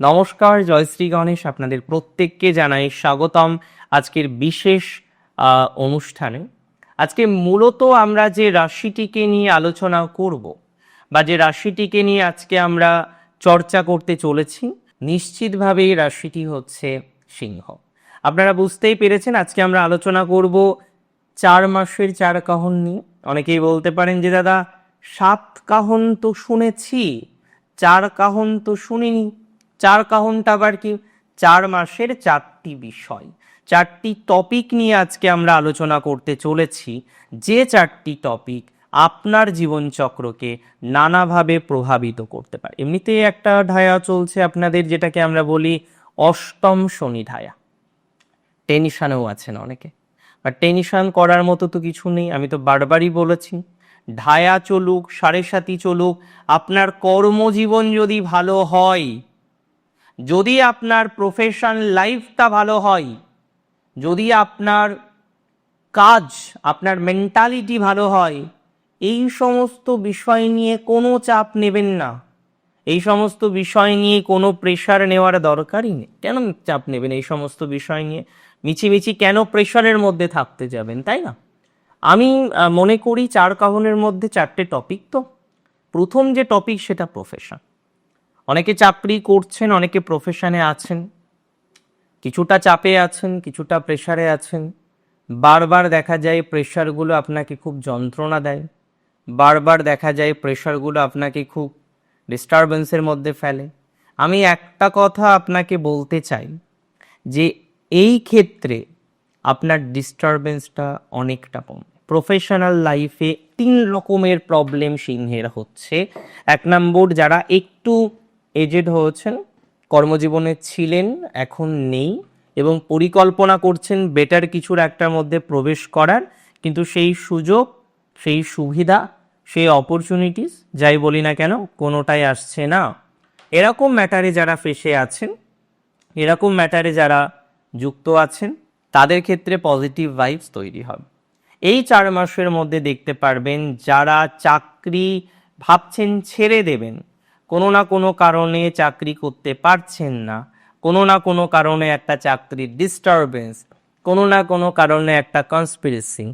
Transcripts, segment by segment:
নমস্কার জয়শ্রী গণেশ আপনাদের প্রত্যেককে জানাই স্বাগতম আজকের বিশেষ অনুষ্ঠানে। আজকে মূলত আমরা যে রাশিটিকে নিয়ে আলোচনা করব বা যে রাশিটিকে নিয়ে আজকে আমরা চর্চা করতে চলেছি, নিশ্চিতভাবে এই রাশিটি হচ্ছে সিংহ। আপনারা বুঝতেই পেরেছেন আজকে আমরা আলোচনা করব চার মাসের চার কাহন নিয়ে। অনেকেই বলতে পারেন যে, দাদা, সাত কাহন তো শুনেছি, চার কাহন তো শুনিনি। চার কাহনটা আবার কি? চার মাসের চারটি বিষয়। চারটি টপিক নিয়ে আজকে আমরা আলোচনা করতে চলেছি। যে চারটি টপিক আপনার জীবনচক্রকে নানাভাবে প্রভাবিত করতে পারে। এমনিতে একটা ঢায়া চলছে আপনাদের যেটাকে আমরা বলি অষ্টম শনি ঢায়া টেনশানেও আছেন অনেকে। বা টেনশন করার মতো তো কিছু নেই, আমি তো বারবারই বলেছি। ঢায়া চলুক, সাড়ে সাতি চলুক, আপনার কর্মজীবন যদি ভালো হয় যদি আপনার প্রফেশন লাইফটা ভালো হয়, যদি আপনার কাজ, আপনার মেন্টালিটি ভালো হয়, এই সমস্ত বিষয় নিয়ে কোনো চাপ নেবেন না। এই সমস্ত বিষয় নিয়ে কোনো প্রেশার নেওয়ার দরকারই নেই। কেন চাপ নেবেন এই সমস্ত বিষয় নিয়ে? মিছিমিছি কেন প্রেশারের মধ্যে থাকতে যাবেন, তাই না? আমি মনে করি চার কাহনের মধ্যে চারটে টপিক তো। প্রথম যে টপিক সেটা প্রফেশন অনেকে চাকরি করছেন, অনেকে প্রফেশনে আছেন। কিছুটা চাপে আছেন, কিছুটা প্রেশারে আছেন। বারবার দেখা যায় প্রেশারগুলো আপনাকে খুব যন্ত্রণা দেয়। বারবার দেখা যায় প্রেশারগুলো আপনাকে খুব ডিস্টারবেন্সের মধ্যে ফেলে। আমি একটা কথা আপনাকে বলতে চাই, যে এই ক্ষেত্রে আপনার ডিস্টারবেন্সটা অনেকটা কম। প্রফেশনাল লাইফে তিন রকমের প্রবলেম সিংহের হচ্ছে। এক নম্বর, যারা একটু এজেড হয়েছেন, কর্মজীবনে ছিলেন, এখন নেই এবং পরিকল্পনা করছেন বেটার কিছুর একটার মধ্যে প্রবেশ করার, কিন্তু সেই সুযোগ, সেই সুবিধা, সেই অপরচুনিটিস যাই বলি না কেন, কোনোটাই আসছে না। এরকম ম্যাটারে যারা ফেসে আছেন, এরকম ম্যাটারে যারা যুক্ত আছেন, তাদের ক্ষেত্রে পজিটিভ ভাইবস তৈরি হবে। এই চার মাসের মধ্যে দেখতে পারবেন, যারা চাকরি ভাবছেন ছেড়ে দেবেন কোনো না কোনো কারণে চাকরি করতে পারছেন না। কোনো না কোনো কারণে একটা চাকরির ডিস্টারবেন্স কোনো না কোনো কারণে একটা কনস্পিরেসি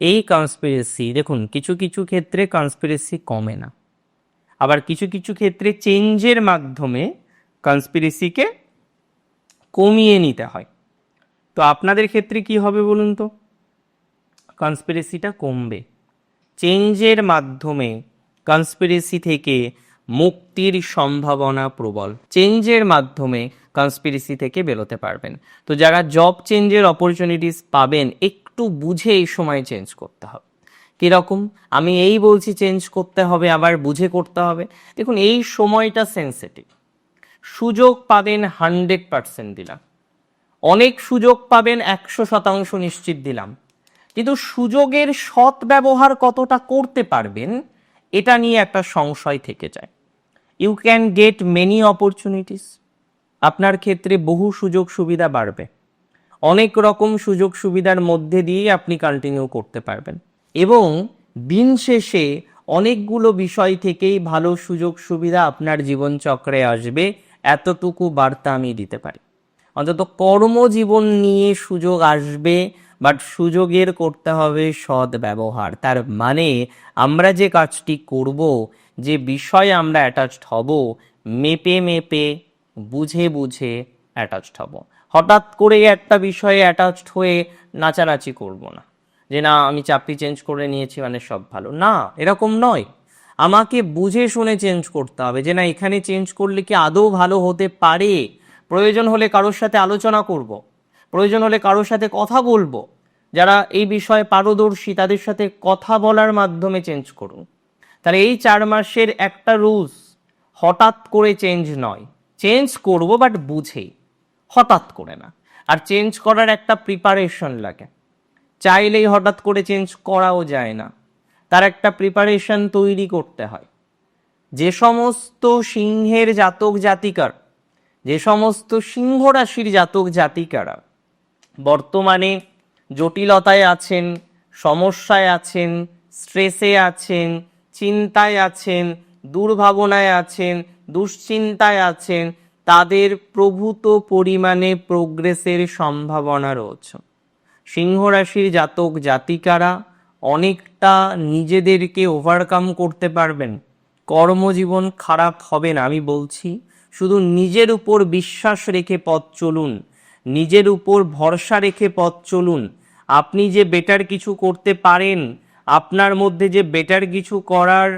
এই কনস্পিরেসি দেখুন, কিছু কিছু ক্ষেত্রে কনস্পিরেসি কমে না। আবার কিছু কিছু ক্ষেত্রে চেঞ্জের মাধ্যমে কনস্পিরেসিকে কমিয়ে নিতে হয়। তো আপনাদের ক্ষেত্রে কি হবে বলুন তো? কনস্পিরেসিটা কমবে। চেঞ্জের মাধ্যমে কনস্পিরেসি থেকে মুক্তির সম্ভাবনা প্রবল। চেঞ্জের মাধ্যমে কনস্পিরেসি থেকে বেরোতে পারবেন। তো যারা জব চেঞ্জের অপরচুনিটিস পাবেন, একটু বুঝে এই সময় চেঞ্জ করতে হবে। কীরকম? আমি এই বলছি চেঞ্জ করতে হবে, আবার বুঝে করতে হবে। দেখুন, এই সময়টা সেন্সিটিভ সুযোগ পাবেন হান্ড্রেড পার্সেন্ট দিলাম। অনেক সুযোগ পাবেন, একশো শতাংশ নিশ্চিত দিলাম। কিন্তু সুযোগের সৎ ব্যবহার কতটা করতে পারবেন, এটা নিয়ে একটা সংশয় থেকে যায়। You can get many opportunities আপনার ক্ষেত্রে বহু সুযোগ সুবিধা বাড়বে। অনেক রকম সুযোগ সুবিধার মধ্যে দিয়ে আপনি কন্টিনিউ করতে পারবেন। এবং দিন শেষে অনেকগুলো বিষয় থেকেই ভালো সুযোগ সুবিধা আপনার জীবনচক্রে আসবে, এতটুকু বার্তা আমি দিতে পারি। অন্তত কর্মজীবন নিয়ে সুযোগ আসবে বাট সুযোগের করতে হবে সৎ ব্যবহার তার মানে আমরা যে কাজটি করব যে বিষয়ে আমরা অ্যাটাচড হব, মেপে মেপে, বুঝে বুঝে অ্যাটাচড হব। হঠাৎ করে একটা বিষয়ে অ্যাটাচড হয়ে নাচানাচি করব না। যে না, আমি চাকরি চেঞ্জ করে নিয়েছি মানে সব ভালো। না, এরকম নয়। আমাকে বুঝে শুনে চেঞ্জ করতে হবে। যে না, এখানে চেঞ্জ করলে কি আদৌ ভালো হতে পারে? প্রয়োজন হলে কারোর সাথে আলোচনা করব। প্রয়োজন হলে কারোর সাথে কথা বলব। যারা এই বিষয়ে পারদর্শী, তাদের সাথে কথা বলার মাধ্যমে চেঞ্জ করুন। তাহলে এই চার মাসের একটা রুলস হঠাৎ করে চেঞ্জ নয়। চেঞ্জ করব বাট বুঝে। হঠাৎ করে না। আর চেঞ্জ করার একটা প্রিপারেশন লাগে। চাইলেই হঠাৎ করে চেঞ্জ করাও যায় না। তার একটা প্রিপারেশন তৈরি করতে হয়। যে সমস্ত সিংহের জাতক জাতিকার, যে সমস্ত সিংহ রাশির জাতক জাতিকারা বর্তমানে জটিলতায় আছেন, সমস্যায় আছেন স্ট্রেসে আছেন চিন্তায় আছেন, দুর্ভাবনায় আছেন, দুশ্চিন্তায় আছেন, তাদের প্রভূত পরিমাণে প্রোগ্রেসের সম্ভাবনা রয়েছে। সিংহ রাশির জাতক জাতিকারা অনেকটা নিজেদেরকে ওভারকাম করতে পারবেন। কর্মজীবন খারাপ হবে না, আমি বলছি। শুধু নিজের উপর বিশ্বাস রেখে পথ চলুন, নিজের উপর ভরসা রেখে পথ চলুন। আপনি যে বেটার কিছু করতে পারেন আপনার মধ্যে যে বেটার কিছু করার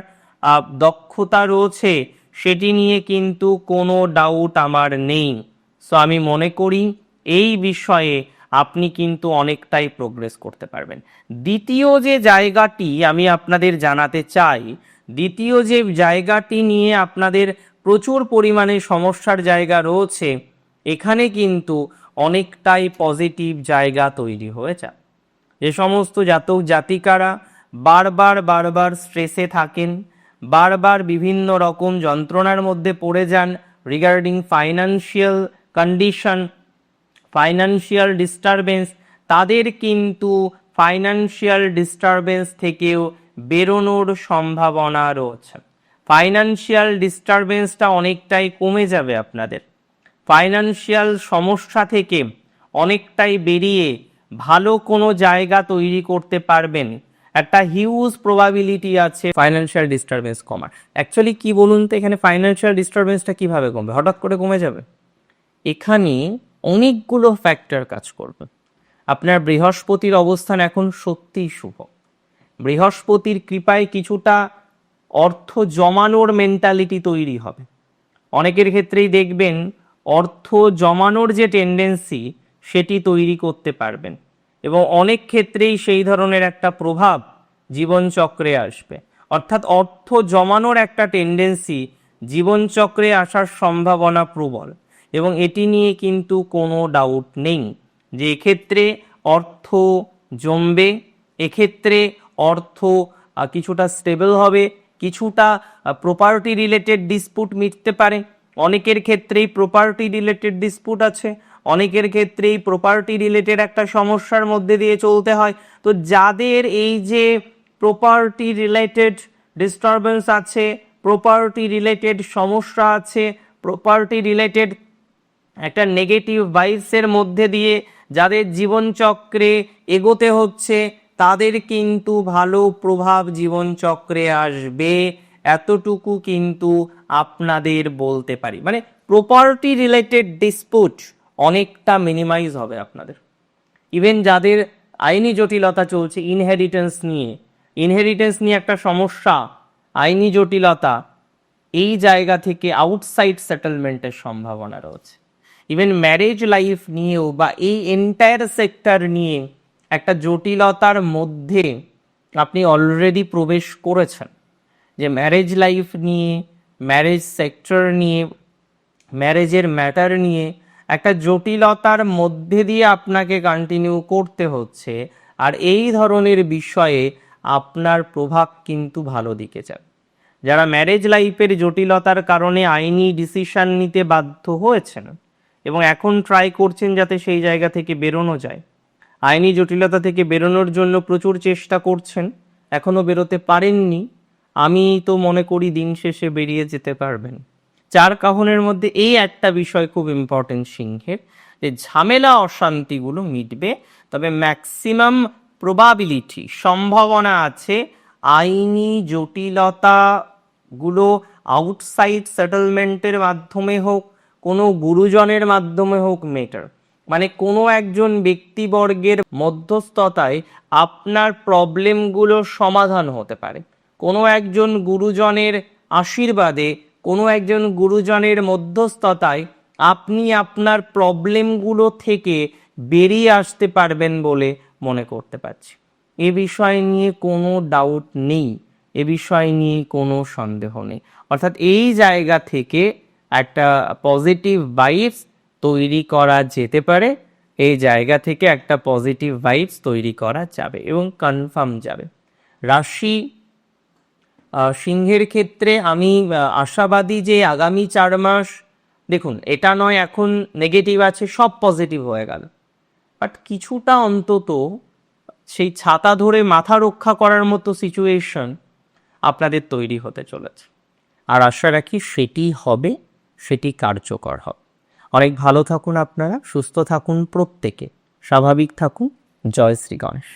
দক্ষতা রয়েছে, সেটি নিয়ে কিন্তু কোনো ডাউট আমার নেই। সো আমি মনে করি এই বিষয়ে আপনি কিন্তু অনেকটাই প্রোগ্রেস করতে পারবেন। দ্বিতীয় যে জায়গাটি আমি আপনাদের জানাতে চাই, দ্বিতীয় যে জায়গাটি নিয়ে আপনাদের প্রচুর পরিমাণে সমস্যার জায়গা রয়েছে, এখানে কিন্তু অনেকটাই পজিটিভ জায়গা তৈরি হয়ে যায় যে সমস্ত জাতক জাতিকারা বারবার বারবার স্ট্রেসে থাকেন, বারবার বিভিন্ন রকম যন্ত্রণার মধ্যে পড়ে যান regarding financial condition financial disturbance তাদের কিন্তু ফাইন্যান্সিয়াল ডিস্টারবেন্স থেকেও বেরোনোর সম্ভাবনা রয়েছে। ফাইন্যান্সিয়াল ডিস্টারবেন্সটা অনেকটাই কমে যাবে আপনাদের। ফাইন্যান্সিয়াল সমস্যা থেকে অনেকটাই বেরিয়ে ভালো কোনো জায়গা তৈরি করতে পারবেন একটা হিউজ প্রবাবিলিটি আছে ফাইন্যান্সিয়াল ডিস্টারবেন্স কমার। অ্যাকচুয়ালি কি বলুন তো, এখানে ফাইন্যান্সিয়াল ডিস্টারবেন্সটা কীভাবে কমবে? হঠাৎ করে কমে যাবে? এখানে অনেকগুলো ফ্যাক্টর কাজ করবে। আপনার বৃহস্পতির অবস্থান এখন সত্যিই শুভ। বৃহস্পতির কৃপায় কিছুটা অর্থ জমানোর মেন্টালিটি তৈরি হবে। অনেকের ক্ষেত্রেই দেখবেন, অর্থ জমানোর যে টেন্ডেন্সি সেটি তৈরি করতে পারবেন। এবং অনেক ক্ষেত্রেই সেই ধরনের একটা প্রভাব জীবনচক্রে আসবে। অর্থাৎ অর্থ জমানোর একটা টেন্ডেন্সি জীবনচক্রে আসার সম্ভাবনা প্রবল এবং এটি নিয়ে কিন্তু কোনো ডাউট নেই। যে এক্ষেত্রে অর্থ জমবে, এক্ষেত্রে অর্থ কিছুটা স্টেবল হবে, কিছুটা প্রপার্টি রিলেটেড ডিসপুট মিটতে পারে। অনেকের ক্ষেত্রেই প্রপার্টি রিলেটেড ডিসপুট আছে অনেকের ক্ষেত্রেই প্রপার্টি রিলেটেড একটা সমস্যার মধ্যে দিয়ে চলতে হয়। তো যাদের এই যে প্রপার্টি রিলেটেড ডিস্টারবেন্স আছে প্রপার্টি রিলেটেড সমস্যা আছে প্রপার্টি রিলেটেড একটা নেগেটিভ ভাইবসের মধ্যে দিয়ে যাদের জীবনচক্রে এগোতে হচ্ছে, তাদের কিন্তু ভালো প্রভাব জীবনচক্রে আসবে। এতটুকু কিন্তু আপনাদের বলতে পারি। মানে প্রপার্টি রিলেটেড ডিসপুট অনেকটা মিনিমাইজ হবে আপনাদের। ইভেন যাদের আইনি জটিলতা চলছে ইনহেরিটেন্স নিয়ে ইনহেরিটেন্স নিয়ে একটা সমস্যা, আইনি জটিলতা, এই জায়গা থেকে আউটসাইড সেটেলমেন্টের সম্ভাবনা রয়েছে। ইভেন ম্যারেজ লাইফ নিয়েও বা এই এন্টায়ার সেক্টর নিয়ে একটা জটিলতার মধ্যে আপনি অলরেডি প্রবেশ করেছেন। যে ম্যারেজ লাইফ নিয়ে ম্যারেজ সেক্টর নিয়ে ম্যারেজের ম্যাটার নিয়ে একটা জটিলতার মধ্যে দিয়ে আপনাকে কন্টিনিউ করতে হচ্ছে। আর এই ধরনের বিষয়ে আপনার প্রভাব কিন্তু ভালো দিকে যাবে। যারা ম্যারেজ লাইফের জটিলতার কারণে আইনি ডিসিশন নিতে বাধ্য হয়েছেন এবং এখন ট্রাই করছেন যাতে সেই জায়গা থেকে বেরোনো যায়, আইনি জটিলতা থেকে বেরোনোর জন্য প্রচুর চেষ্টা করছেন, এখনও বেরোতে পারেননি। আমি তো মনে করি দিন শেষে বেরিয়ে যেতে পারবেন। চার কাহনের মধ্যে এই একটা বিষয় খুব ইম্পর্টেন্ট সিংহের, যে ঝামেলা অশান্তিগুলো মিটবে, তবে ম্যাক্সিমাম প্রবাবিলিটি সম্ভাবনা আছে আইনি জটিলতাগুলো আউটসাইড সেটেলমেন্টের মাধ্যমে হোক, কোনো গুরুজনের মাধ্যমে হোক মেটার মানে কোনো একজন ব্যক্তিবর্গের মধ্যস্থতায় আপনার প্রবলেমগুলো সমাধান হতে পারে। কোনো একজন গুরুজনের আশীর্বাদে কোনো একজন গুরুজনের মধ্যস্থতায় আপনি আপনার প্রবলেমগুলো থেকে বেরিয়ে আসতে পারবেন বলে মনে করতে পারছি। এ বিষয় নিয়ে কোনো ডাউট নেই, এ বিষয় নিয়ে কোনো সন্দেহ নেই। অর্থাৎ এই জায়গা থেকে একটা পজিটিভ ভাইবস তৈরি করা যেতে পারে, এই জায়গা থেকে একটা পজিটিভ ভাইবস তৈরি করা যাবে এবং কনফার্ম যাবে। রাশি সিংহের ক্ষেত্রে আমি আশাবাদী যে আগামী চার মাস, দেখুন, এটা নয়, এখন নেগেটিভ আছে, সব পজিটিভ হয়ে গেল। বাট কিছুটা অন্তত সেই ছাতা ধরে মাথা রক্ষা করার মতো সিচুয়েশন আপনাদের তৈরি হতে চলেছে। আর আশা রাখি সেটি হবে, সেটি কার্যকর হবে। অনেক ভালো থাকুন আপনারা, সুস্থ থাকুন প্রত্যেকে। স্বাভাবিক থাকুন। জয় শ্রী গণেশ।